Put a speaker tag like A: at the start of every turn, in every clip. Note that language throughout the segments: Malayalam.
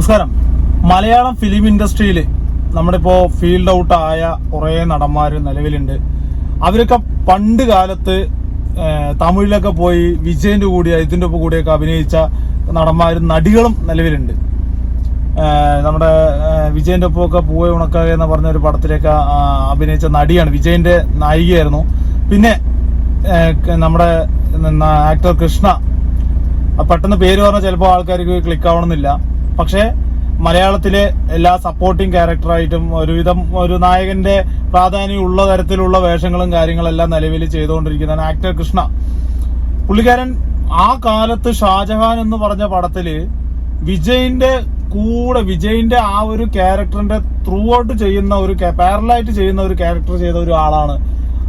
A: നമസ്കാരം. മലയാളം ഫിലിം ഇൻഡസ്ട്രിയിൽ നമ്മുടെ ഇപ്പോൾ ഫീൽഡ് ഔട്ട് ആയ കുറെ നടന്മാർ നിലവിലുണ്ട്. അവരൊക്കെ പണ്ട് കാലത്ത് തമിഴിലൊക്കെ പോയി വിജയന്റെ കൂടി ഇതിന്റെ ഒപ്പം കൂടിയൊക്കെ അഭിനയിച്ച നടന്മാരും നടികളും നിലവിലുണ്ട്. നമ്മുടെ വിജയന്റെ ഒപ്പമൊക്കെ പൂവ ഉണക്ക എന്ന് പറഞ്ഞ ഒരു പടത്തിലേക്ക് അഭിനയിച്ച നടിയാണ് വിജയന്റെ നായികയായിരുന്നു. പിന്നെ നമ്മുടെ ആക്ടർ കൃഷ്ണ. പെട്ടെന്ന് പേര് പറഞ്ഞാൽ ചിലപ്പോൾ ആൾക്കാർക്ക് ക്ലിക്ക് ആവണമെന്നില്ല. പക്ഷേ മലയാളത്തിലെ എല്ലാ സപ്പോർട്ടിംഗ് ക്യാരക്ടറായിട്ടും ഒരുവിധം ഒരു നായകന്റെ പ്രാധാന്യം ഉള്ള തരത്തിലുള്ള വേഷങ്ങളും കാര്യങ്ങളെല്ലാം നിലവിൽ ചെയ്തുകൊണ്ടിരിക്കുന്നതാണ് ആക്ടർ കൃഷ്ണ. പുള്ളിക്കാരൻ ആ കാലത്ത് ഷാജഹാൻ എന്ന് പറഞ്ഞ പടത്തിൽ വിജയിന്റെ കൂടെ വിജയിന്റെ ആ ഒരു ക്യാരക്ടറിന്റെ ത്രൂ ഔട്ട് ചെയ്യുന്ന ഒരു പാരലായിട്ട് ചെയ്യുന്ന ഒരു ക്യാരക്ടർ ചെയ്ത ഒരു ആളാണ്.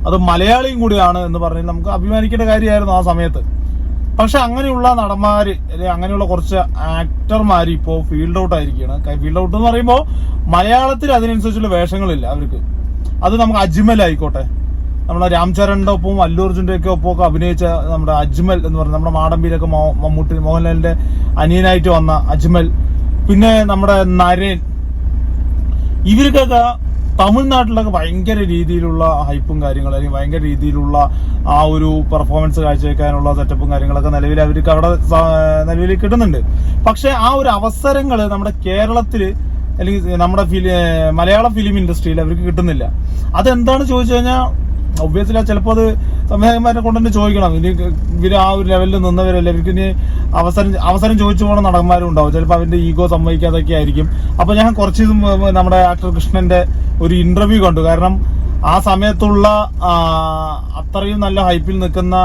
A: അത് മലയാളിയും കൂടിയാണ് എന്ന് പറഞ്ഞ് നമുക്ക് അഭിമാനിക്കേണ്ട കാര്യമായിരുന്നു ആ സമയത്ത്. പക്ഷെ അങ്ങനെയുള്ള നടന്മാര് അല്ലെങ്കിൽ അങ്ങനെയുള്ള കുറച്ച് ആക്ടർമാർ ഇപ്പോ ഫീൽഡ് ഔട്ട് ആയിരിക്കുകയാണ് ഫീൽഡ് ഔട്ട് എന്ന് പറയുമ്പോൾ മലയാളത്തിൽ അതിനനുസരിച്ചുള്ള വേഷങ്ങളില്ല അവർക്ക്. അത് നമുക്ക് അജ്മൽ ആയിക്കോട്ടെ. നമ്മുടെ രാംചരണിന്റെ ഒപ്പവും അല്ലു അർജുന്റെ ഒക്കെ ഒപ്പം ഒക്കെ അഭിനയിച്ച നമ്മുടെ അജ്മൽ എന്ന് പറയുന്നത് നമ്മുടെ മാടമ്പിയിലൊക്കെ മമ്മൂട്ടി മോഹൻലാലിന്റെ അനിയനായിട്ട് വന്ന അജ്മൽ. പിന്നെ നമ്മുടെ നരേൻ. ഇവർക്കൊക്കെ തമിഴ്നാട്ടിലൊക്കെ ഭയങ്കര രീതിയിലുള്ള ഹൈപ്പും കാര്യങ്ങളും അല്ലെങ്കിൽ ഭയങ്കര രീതിയിലുള്ള ആ ഒരു പെർഫോമൻസ് കാഴ്ചവെക്കാനുള്ള സെറ്റപ്പും കാര്യങ്ങളൊക്കെ നിലവിൽ അവർക്ക് അവിടെ നിലവിൽ കിട്ടുന്നുണ്ട്. പക്ഷെ ആ ഒരു അവസരങ്ങൾ നമ്മുടെ കേരളത്തിൽ അല്ലെങ്കിൽ നമ്മുടെ ഫിലി മലയാള ഫിലിം ഇൻഡസ്ട്രിയിൽ അവർക്ക് കിട്ടുന്നില്ല. അതെന്താണ് ചോദിച്ചു കഴിഞ്ഞാൽ ഒബ്വിയസ്ലി ചിലപ്പോൾ അത് സംവിധായകന്മാരെ കൊണ്ട് തന്നെ ചോദിക്കണം. ഇനി ഇവർ ആ ഒരു ലെവലിൽ നിന്നവരല്ലേ? ഇവർക്ക് ഇനി അവസരം അവസരം ചോദിച്ചു പോണ നടന്മാരും ഉണ്ടാവും. ചിലപ്പോൾ അവന്റെ ഈഗോ സമ്മതിക്കാതൊക്കെ ആയിരിക്കും. അപ്പൊ ഞാൻ കുറച്ച് നമ്മുടെ ആക്ടർ കൃഷ്ണന്റെ ഒരു ഇന്റർവ്യൂ കണ്ടു. കാരണം ആ സമയത്തുള്ള അത്രയും നല്ല ഹൈപ്പിൽ നിൽക്കുന്ന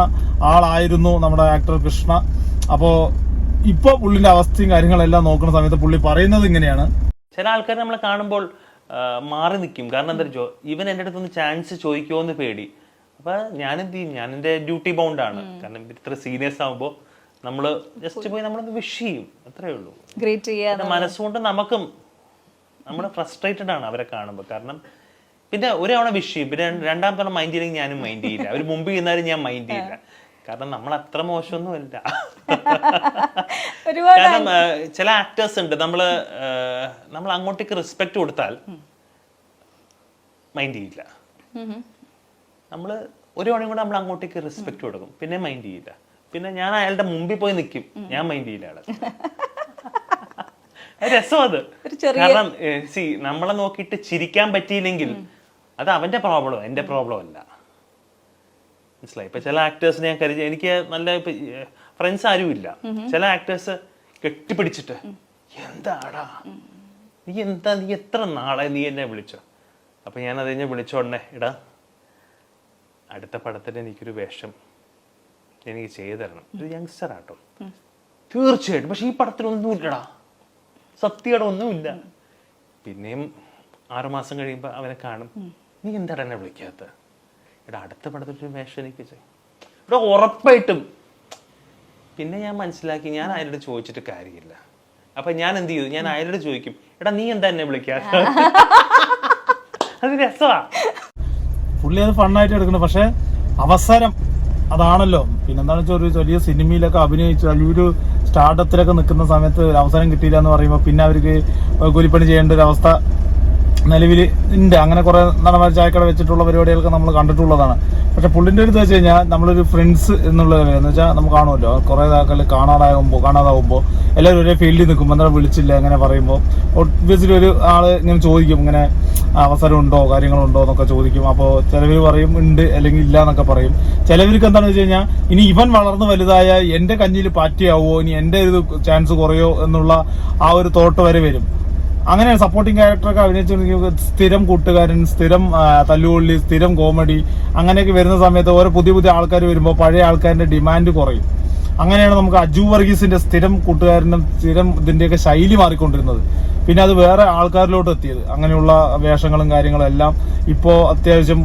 A: ആളായിരുന്നു നമ്മുടെ ആക്ടർ കൃഷ്ണ. അപ്പോൾ ഇപ്പൊ പുള്ളിന്റെ അവസ്ഥയും കാര്യങ്ങളെല്ലാം നോക്കുന്ന സമയത്ത് പുള്ളി പറയുന്നത് ഇങ്ങനെയാണ്.
B: ചില ആൾക്കാരെ നമ്മൾ കാണുമ്പോൾ മാറി നിൽക്കും കാരണം എന്താ വെച്ചോ ഇവൻ എന്റെ അടുത്തൊന്ന് ചാൻസ് ചോദിക്കുമോ എന്ന് പേടി. അപ്പൊ ഞാൻ എന്ത് ചെയ്യും? ഞാൻ എന്റെ ഡ്യൂട്ടി ബൗണ്ടാണ് കാരണം ഇത്ര സീനിയേഴ്സ് ആകുമ്പോൾ നമ്മൾ ജസ്റ്റ് പോയി. നമ്മളൊന്ന് വിഷ് ചെയ്യും. അത്രേ ഉള്ളൂ.
C: ഗ്രേറ്റ് ചെയ്യാൻ
B: മനസ്സുകൊണ്ട് നമുക്കും നമ്മൾ ഫ്രസ്ട്രേറ്റഡ് ആണ് അവരെ കാണുമ്പോൾ കാരണം പിന്നെ ഒരവണ വിഷ് ചെയ്യും. പിന്നെ രണ്ടാമത്തെ തവണ മൈൻഡ് ചെയ്യില്ലെങ്കിൽ ഞാനും മൈൻഡ് ചെയ്യില്ല. അവർ മുമ്പ് ചെയ്യുന്നാലും ഞാൻ മൈൻഡ് ചെയ്യില്ല. കാരണം നമ്മൾ അത്ര മോശമൊന്നുമല്ല കാരണം ചില ആക്ടേഴ്സ് ഉണ്ട്. നമ്മൾ നമ്മൾ അങ്ങോട്ടേക്ക് റെസ്പെക്ട് കൊടുത്താൽ മൈൻഡ് ചെയ്യില്ല. നമ്മൾ ഒരു മണി കൂടെ നമ്മൾ അങ്ങോട്ടേക്ക് റെസ്പെക്ട് കൊടുക്കും. പിന്നെ മൈൻഡ് ചെയ്യില്ല. പിന്നെ ഞാൻ അയാളുടെ മുമ്പിൽ പോയി നിൽക്കും. ഞാൻ മൈൻഡ് ചെയ്യില്ല അയാളെ. രസം അത്. കാരണം സി നമ്മളെ നോക്കിയിട്ട് ചിരിക്കാൻ പറ്റിയില്ലെങ്കിൽ അത് അവന്റെ പ്രോബ്ലം എന്റെ പ്രോബ്ലം അല്ല. മനസ്സിലായി. ഇപ്പൊ ചില ആക്ടേഴ്സിനെ ഞാൻ കരുതി എനിക്ക് നല്ല ഫ്രണ്ട്സ് ആരും ഇല്ല. ചില ആക്ടേഴ്സ് കെട്ടിപ്പിടിച്ചിട്ട് എന്താടാ? നീ എന്താ നീ എത്ര നാളെ നീ എന്നെ വിളിച്ചോ? അപ്പൊ ഞാൻ അത് കഴിഞ്ഞ് വിളിച്ചോടനെ ഇടാ അടുത്ത പടത്തിന് എനിക്കൊരു വേഷം എനിക്ക് ചെയ്തു തരണം. ഒരു യങ്സ്റ്റർ ആട്ടോ. തീർച്ചയായിട്ടും. പക്ഷെ ഈ പടത്തിനൊന്നും ഇല്ലടാ. സത്യയുടെ ഒന്നുമില്ല പിന്നെയും ആറുമാസം കഴിയുമ്പോൾ അവനെ കാണും. നീ എന്താടാ എന്നെ വിളിക്കാത്ത ഇവിടെ അടുത്ത പടത്തിൽ വേഷം എനിക്ക് ചെയ്യും ഇവിടെ ഉറപ്പായിട്ടും. പിന്നെ ഞാൻ മനസ്സിലാക്കി ഞാൻ അയാളോട് ചോദിച്ചിട്ട് കാര്യമില്ല. അപ്പൊ ഞാൻ എന്ത് ചെയ്തു? ഞാൻ അയാളോട് ചോദിക്കും എടാ നീ എന്താ എന്നെ വിളിക്കാത്ത അത് രസമാ
A: പുള്ളി അത് ഫണ്ണായിട്ട് എടുക്കണം. പക്ഷെ അവസരം അതാണല്ലോ. പിന്നെന്താണെന്ന് വെച്ചാൽ ഒരു വലിയ സിനിമയിലൊക്കെ അഭിനയിച്ചു അല്ലെങ്കിൽ ഒരു സ്റ്റാർട്ടത്തിലൊക്കെ നിൽക്കുന്ന സമയത്ത് ഒരു അവസരം കിട്ടിയില്ല എന്ന് പറയുമ്പോൾ പിന്നെ അവർക്ക് കൂലിപ്പണി ചെയ്യേണ്ട ഒരു അവസ്ഥ നിലവിൽ ഉണ്ട്. അങ്ങനെ കുറെ നടന്മാർ ചായക്കട വെച്ചിട്ടുള്ള പരിപാടികളൊക്കെ നമ്മൾ കണ്ടിട്ടുള്ളതാണ്. പക്ഷെ പുള്ളിന്റെ അടുത്ത് വെച്ച് കഴിഞ്ഞാൽ നമ്മളൊരു ഫ്രണ്ട്സ് എന്നുള്ള എന്ന് വെച്ചാൽ നമുക്ക് കാണുമല്ലോ. കുറെ ആൾക്കാർ കാണാതാകുമ്പോൾ കാണാതാകുമ്പോൾ എല്ലാവരും ഒരേ ഫീൽഡിൽ നിൽക്കുമ്പോൾ എന്താ വിളിച്ചില്ല അങ്ങനെ പറയുമ്പോൾ ഒബ്വിയസ്ലി ഒരു ആൾ ഇങ്ങനെ ചോദിക്കും ഇങ്ങനെ അവസരമുണ്ടോ കാര്യങ്ങളുണ്ടോ എന്നൊക്കെ ചോദിക്കും. അപ്പോൾ ചിലവർ പറയും ഉണ്ട് അല്ലെങ്കിൽ ഇല്ല എന്നൊക്കെ പറയും. ചിലവർക്ക് എന്താണെന്ന് വെച്ച് കഴിഞ്ഞാൽ ഇനി ഇവൻ വളർന്ന് വലുതായ എന്റെ കഞ്ഞിയിൽ പാറ്റിയാവോ? ഇനി എന്റെ ഇത് ചാൻസ് കുറയോ? എന്നുള്ള ആ ഒരു തോട്ട് വരെ വരും. അങ്ങനെ സപ്പോർട്ടിംഗ് ക്യാരക്ടറൊക്കെ അഭിനയിച്ചു സ്ഥിരം കൂട്ടുകാരൻ സ്ഥിരം തല്ലുകൊള്ളി സ്ഥിരം കോമഡി അങ്ങനെയൊക്കെ വരുന്ന സമയത്ത് ഓരോ പുതിയ പുതിയ ആൾക്കാർ വരുമ്പോൾ പഴയ ആൾക്കാരുടെ ഡിമാൻഡ് കുറയും. അങ്ങനെയാണ് നമുക്ക് അജു വർഗീസിന്റെ സ്ഥിരം കൂട്ടുകാരനും സ്ഥിരം ഇതിന്റെയൊക്കെ ശൈലി മാറിക്കൊണ്ടിരുന്നത്. പിന്നെ അത് വേറെ ആൾക്കാരിലോട്ട് എത്തിയത്. അങ്ങനെയുള്ള വേഷങ്ങളും കാര്യങ്ങളും എല്ലാം ഇപ്പോൾ അത്യാവശ്യം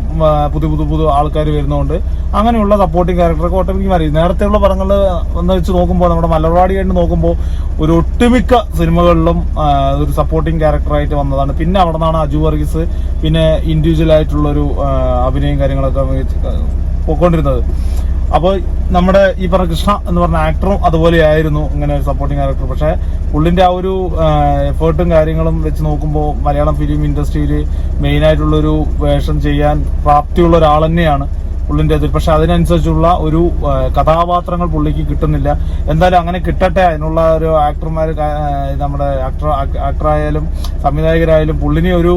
A: പുതു പുതു പുതിയ ആൾക്കാർ വരുന്നതുകൊണ്ട് അങ്ങനെയുള്ള സപ്പോർട്ടിങ് ക്യാരക്ടറൊക്കെ ഓട്ടോമാറ്റിക് മാറി. നേരത്തെയുള്ള പടങ്ങൾ എന്ന് വെച്ച് നോക്കുമ്പോൾ നമ്മുടെ മലർവാടി ആയിട്ട് നോക്കുമ്പോൾ ഒരു ഒട്ടുമിക്ക സിനിമകളിലും ഒരു സപ്പോർട്ടിങ് ക്യാരക്ടറായിട്ട് വന്നതാണ്. പിന്നെ അവിടെ നിന്നാണ് അജു വർഗീസ് പിന്നെ ഇൻഡിവിജ്വൽ ആയിട്ടുള്ള ഒരു അഭിനയം കാര്യങ്ങളൊക്കെ പോയിക്കൊണ്ടിരുന്നത്. അപ്പോൾ നമ്മുടെ ഈ പറഞ്ഞ കൃഷ്ണ എന്ന് പറഞ്ഞ ആക്ടറും അതുപോലെയായിരുന്നു ഇങ്ങനെ ഒരു സപ്പോർട്ടിംഗ് ക്യാരക്ടർ പക്ഷേ പുള്ളിന്റെ ആ ഒരു എഫേർട്ടും കാര്യങ്ങളും വെച്ച് നോക്കുമ്പോൾ മലയാളം ഫിലിം ഇൻഡസ്ട്രിയിൽ മെയിനായിട്ടുള്ളൊരു വേഷം ചെയ്യാൻ പ്രാപ്തിയുള്ള ഒരാൾ തന്നെയാണ്. പുള്ളിന്റെ ഇതിൽ പക്ഷെ അതിനനുസരിച്ചുള്ള ഒരു കഥാപാത്രങ്ങൾ പുള്ളിക്ക് കിട്ടുന്നില്ല. എന്തായാലും അങ്ങനെ കിട്ടട്ടെ അതിനുള്ള ഒരു ആക്ടർമാർ നമ്മുടെ ആക്ടർ ആക്ടറായാലും സംവിധായകരായാലും പുള്ളിനെ ഒരു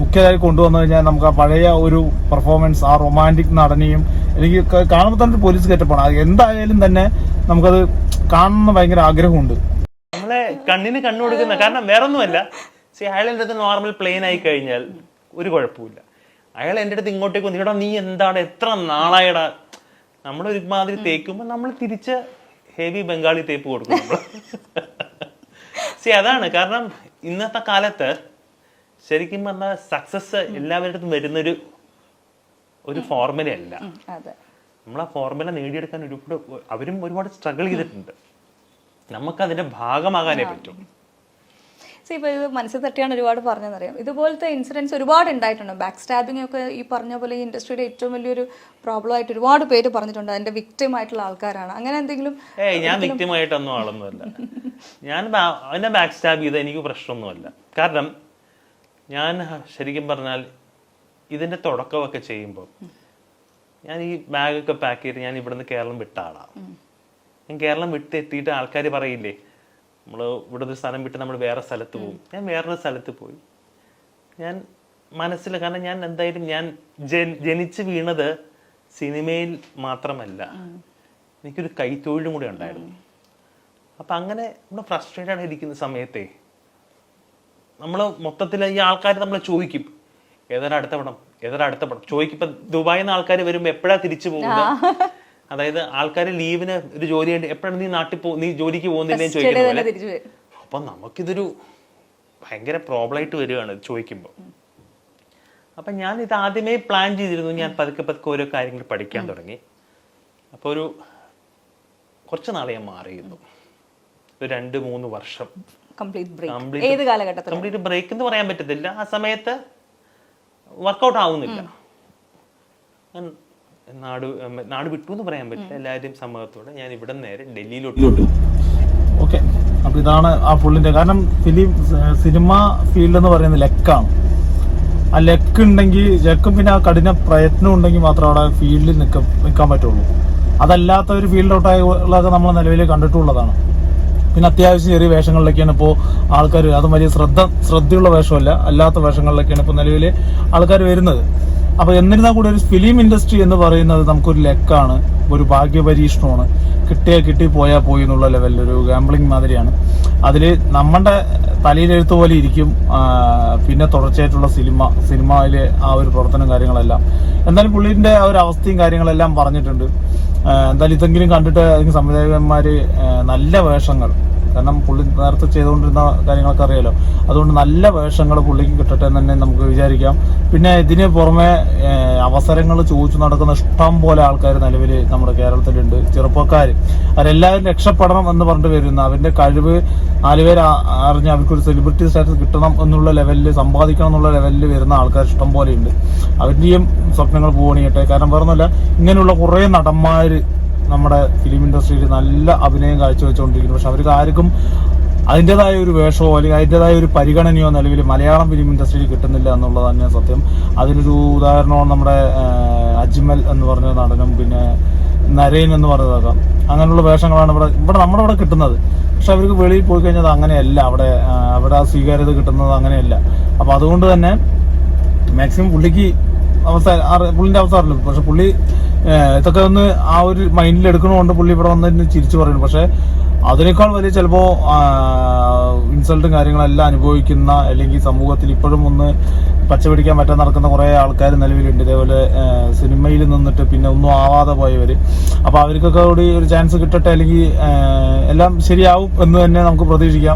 A: മുഖ്യതായി കൊണ്ടുവന്നു കഴിഞ്ഞാൽ നമുക്ക് ആ പഴയ ഒരു പെർഫോമൻസ് ആ റൊമാന്റിക് നടനെയും എനിക്ക് കാണുമ്പോൾ തന്നെ പോലീസ് കയറ്റപ്പാണ് എന്തായാലും തന്നെ നമുക്കത് കാണുന്ന ഭയങ്കര ആഗ്രഹമുണ്ട്.
B: നമ്മളെ കണ്ണിന് കണ്ണു കൊടുക്കുന്ന കാരണം വേറൊന്നുമല്ല. സി എന്റെ നോർമൽ പ്ലെയിൻ ആയി കഴിഞ്ഞാൽ ഒരു കുഴപ്പമില്ല അയാൾ എന്റെ അടുത്ത് ഇങ്ങോട്ടേക്ക് വന്നു. എടാ നീ എന്താണ് എത്ര നാളായടാ? നമ്മൾ ഒരുമാതിരി തേക്കുമ്പോൾ നമ്മൾ തിരിച്ച് ഹെവി ബംഗാളി തേപ്പ് കൊടുക്കും സി അതാണ്. കാരണം ഇന്നത്തെ കാലത്ത് ശരിക്കും പറഞ്ഞാൽ സക്സസ് എല്ലാവരുടെ അടുത്തും വരുന്നൊരു ഒരു ഫോർമുലയല്ല നമ്മൾ ആ ഫോർമുല നേടിയെടുക്കാൻ ഒരുപാട് അവരും ഒരുപാട് സ്ട്രഗിൾ ചെയ്തിട്ടുണ്ട്. നമുക്ക് അതിന്റെ ഭാഗമാകാനേ പറ്റും.
C: സോ ഇപ്പോൾ ഇത് മനസ്സിൽ തട്ടിയാണ് ഒരുപാട് പറഞ്ഞതെന്നറിയാം. ഇതുപോലത്തെ ഇൻസിഡൻസ് ഒരുപാട് ഉണ്ടായിട്ടുണ്ട്. ബാക്ക് സ്റ്റാബിംഗ് ഒക്കെ ഈ പറഞ്ഞ പോലെ ഈ ഇൻഡസ്ട്രിയുടെ ഏറ്റവും വലിയൊരു പ്രോബ്ലം ആയിട്ട് ഒരുപാട് പേര് പറഞ്ഞിട്ടുണ്ട്. അതിന്റെ വിക്ടിം ആയിട്ടുള്ള ആൾക്കാരാണ്. അങ്ങനെ എന്തെങ്കിലും
B: ഞാൻ വ്യക്തിമായിട്ടൊന്നും ആളൊന്നുമല്ല. ഞാൻ അതിനെ ബാക്ക് സ്റ്റാബ് ചെയ്ത് എനിക്ക് പ്രശ്നമൊന്നുമല്ല. കാരണം ഞാൻ ശരിക്കും പറഞ്ഞാൽ ഇതിന്റെ തുടക്കമൊക്കെ ചെയ്യുമ്പോൾ ഞാൻ ഈ ബാഗൊക്കെ പാക്ക് ചെയ്ത് ഞാൻ ഇവിടുന്ന് കേരളം വിട്ട ആളാണ് ഞാൻ കേരളം വിട്ട് എത്തിയിട്ട് ആൾക്കാർ പറയില്ലേ നമ്മൾ ഇവിടെ ഒരു സ്ഥലം വിട്ട് നമ്മൾ വേറെ സ്ഥലത്ത് പോകും ഞാൻ വേറൊരു സ്ഥലത്ത് പോയി. ഞാൻ മനസ്സിൽ കാരണം ഞാൻ എന്തായാലും ഞാൻ ജനിച്ച് വീണത് സിനിമയിൽ മാത്രമല്ല. എനിക്കൊരു കൈത്തൊഴിലും കൂടെ ഉണ്ടായിരുന്നു. അപ്പം അങ്ങനെ നമ്മൾ ഫ്രസ്ട്രേറ്റഡ് ആണ് ഇരിക്കുന്ന സമയത്തെ. നമ്മൾ മൊത്തത്തിൽ ഈ ആൾക്കാർ നമ്മളെ ചോദിക്കും. ഏതാണ് അടുത്ത പടം? ഏതാണ് അടുത്ത പടം? ചോദിക്കും. ഇപ്പം ദുബായിൽ നിന്ന് ആൾക്കാർ വരുമ്പോൾ എപ്പോഴാണ് തിരിച്ചു പോകുന്നത്? അതായത് ആൾക്കാർ ലീവിന് ഒരു ജോലി വേണ്ടി എപ്പോഴാണ് നീ നാട്ടിൽ പോ നീ ജോലിക്ക് പോകുന്നില്ലേ
C: ചോദിക്കുന്നത്
B: അപ്പം നമുക്കിതൊരു ഭയങ്കര പ്രോബ്ലം ആയിട്ട് വരികയാണ് ചോദിക്കുമ്പോൾ അപ്പം ഞാൻ ഇത് ആദ്യമേ പ്ലാൻ ചെയ്തിരുന്നു. ഞാൻ പതുക്കെ പതുക്കെ ഓരോ കാര്യങ്ങൾ പഠിക്കാൻ തുടങ്ങി. അപ്പോൾ ഒരു കുറച്ച് നാളെ ഞാൻ മാറിയിരുന്നു. ഒരു രണ്ട് മൂന്ന് വർഷം.
C: കംപ്ലീറ്റ് ബ്രേക്ക്
B: എന്ന് പറയാൻ പറ്റത്തില്ല. ആ സമയത്ത് വർക്കൗട്ട് ആവുന്നില്ല. നാട് നാട് വിട്ടു എന്ന് പറയാൻ പറ്റില്ല. എല്ലാവരുടെയും സമ്മതത്തോടെ ഞാൻ ഇവിടെ നേരെ ഡൽഹിയിലോട്ട്
A: ഓക്കെ. അപ്പൊ ഇതാണ് ആ പുള്ളിന്റെ കാരണം ഫിലിം സിനിമ ഫീൽഡ് എന്ന് പറയുന്നത് ലെക്കാണ്. ആ ലെക്ക് ഉണ്ടെങ്കിൽ ലെക്കും പിന്നെ ആ കഠിന പ്രയത്നം ഉണ്ടെങ്കിൽ മാത്രമേ അവിടെ ഫീൽഡിൽ നിൽക്കാൻ നിൽക്കാൻ പറ്റുള്ളൂ. അതല്ലാത്ത ഒരു ഫീൽഡ് ഔട്ടായുള്ളതൊക്കെ നമ്മൾ നിലവിൽ കണ്ടിട്ടുള്ളതാണ്. പിന്നെ അത്യാവശ്യം ചെറിയ വേഷങ്ങളിലൊക്കെയാണ് ഇപ്പോൾ ആൾക്കാർ അതും വലിയ ശ്രദ്ധ ശ്രദ്ധയുള്ള വേഷമല്ല. അല്ലാത്ത വേഷങ്ങളിലൊക്കെയാണ് ഇപ്പോൾ നിലവിൽ ആൾക്കാർ വരുന്നത്. അപ്പോൾ എന്നിരുന്നാൽ കൂടി ഒരു ഫിലിം ഇൻഡസ്ട്രി എന്ന് പറയുന്നത് നമുക്കൊരു ലെക്കാണ് ഒരു ഭാഗ്യപരീക്ഷണമാണ്. കിട്ടിയാൽ കിട്ടി പോയാൽ പോയി എന്നുള്ള ലെവലിൽ ഒരു ഗാംബ്ലിംഗ് മാതിരിയാണ്. അതിൽ നമ്മുടെ തലയിലെഴുത്ത് പോലെ ഇരിക്കും പിന്നെ തുടർച്ചയായിട്ടുള്ള സിനിമ സിനിമയിലെ ആ ഒരു പ്രവർത്തനം കാര്യങ്ങളെല്ലാം. എന്തായാലും പുള്ളിന്റെ ആ ഒരു അവസ്ഥയും കാര്യങ്ങളെല്ലാം പറഞ്ഞിട്ടുണ്ട്. എന്തായാലും ഇതെങ്കിലും കണ്ടിട്ട് അല്ലെങ്കിൽ സംവിധായകന്മാർ നല്ല വേഷങ്ങൾ കാരണം പുള്ളി നേരത്തെ ചെയ്തുകൊണ്ടിരുന്ന കാര്യങ്ങളൊക്കെ അറിയാലോ. അതുകൊണ്ട് നല്ല വേഷങ്ങൾ പുള്ളിക്ക് കിട്ടട്ടെ എന്ന് തന്നെ നമുക്ക് വിചാരിക്കാം. പിന്നെ ഇതിന് പുറമെ അവസരങ്ങൾ ചോദിച്ചു നടക്കുന്ന ഇഷ്ടം പോലെ ആൾക്കാർ നിലവിൽ നമ്മുടെ കേരളത്തിലുണ്ട്. ചെറുപ്പക്കാർ അവരെല്ലാവരും രക്ഷപ്പെടണം എന്ന് പറഞ്ഞിട്ട് വരുന്ന അവരുടെ കഴിവ് നാലുപേർ അറിഞ്ഞ് അവർക്കൊരു സെലിബ്രിറ്റി സ്റ്റാറ്റസ് കിട്ടണം എന്നുള്ള ലെവലിൽ സമ്പാദിക്കണം എന്നുള്ള ലെവലിൽ വരുന്ന ആൾക്കാർ ഇഷ്ടം പോലെ ഉണ്ട്. അവരുടെയും സ്വപ്നങ്ങൾ പോകണിയട്ടെ കാരണം പറഞ്ഞല്ല ഇങ്ങനെയുള്ള കുറേ നടന്മാര് നമ്മുടെ ഫിലിം ഇൻഡസ്ട്രിയിൽ നല്ല അഭിനയം കാഴ്ചവെച്ചുകൊണ്ടിരിക്കുന്നു പക്ഷെ അവർക്ക് ആർക്കും അതിന്റെതായ ഒരു വേഷമോ അല്ലെങ്കിൽ അതിന്റെതായ ഒരു പരിഗണനയോ നിലവിൽ മലയാളം ഫിലിം ഇൻഡസ്ട്രിയിൽ കിട്ടുന്നില്ല എന്നുള്ളത് തന്നെ സത്യം. അതിനൊരു ഉദാഹരണമാണ് നമ്മുടെ അജ്മൽ എന്ന് പറഞ്ഞ നടനും പിന്നെ നരേൻ എന്ന് പറഞ്ഞതൊക്കെ അങ്ങനെയുള്ള വേഷങ്ങളാണ് ഇവിടെ ഇവിടെ നമ്മുടെ ഇവിടെ കിട്ടുന്നത്. പക്ഷെ അവർക്ക് വെളിയിൽ പോയി കഴിഞ്ഞാൽ അങ്ങനെയല്ല. അവിടെ അവിടെ ആ സ്വീകാര്യത കിട്ടുന്നത് അങ്ങനെയല്ല. അപ്പോൾ അതുകൊണ്ട് തന്നെ മാക്സിമം പുള്ളിക്ക് അവസ്ഥ പുള്ളിന്റെ അറിയില്ല പക്ഷെ പുള്ളി ഇതൊക്കെ ഒന്ന് ആ ഒരു മൈൻഡിൽ എടുക്കണമുണ്ട് പുള്ളി ഇവിടെ വന്ന് ചിരിച്ചു പറയുന്നു. പക്ഷെ അതിനേക്കാൾ വലിയ ചിലപ്പോ ഇൻസൾട്ടും കാര്യങ്ങളെല്ലാം അനുഭവിക്കുന്ന അല്ലെങ്കിൽ സമൂഹത്തിൽ ഇപ്പോഴും ഒന്ന് പച്ചപിടിക്കാൻ പറ്റാൻ നടക്കുന്ന കുറേ ആൾക്കാർ നിലവിലുണ്ട്. ഇതേപോലെ സിനിമയിൽ നിന്നിട്ട് പിന്നെ ഒന്നും ആവാതെ പോയവര്. അപ്പോൾ അവർക്കൊക്കെ കൂടി ഒരു ചാൻസ് കിട്ടട്ടെ അല്ലെങ്കിൽ എല്ലാം ശരിയാവും എന്ന് തന്നെ നമുക്ക് പ്രതീക്ഷിക്കാം.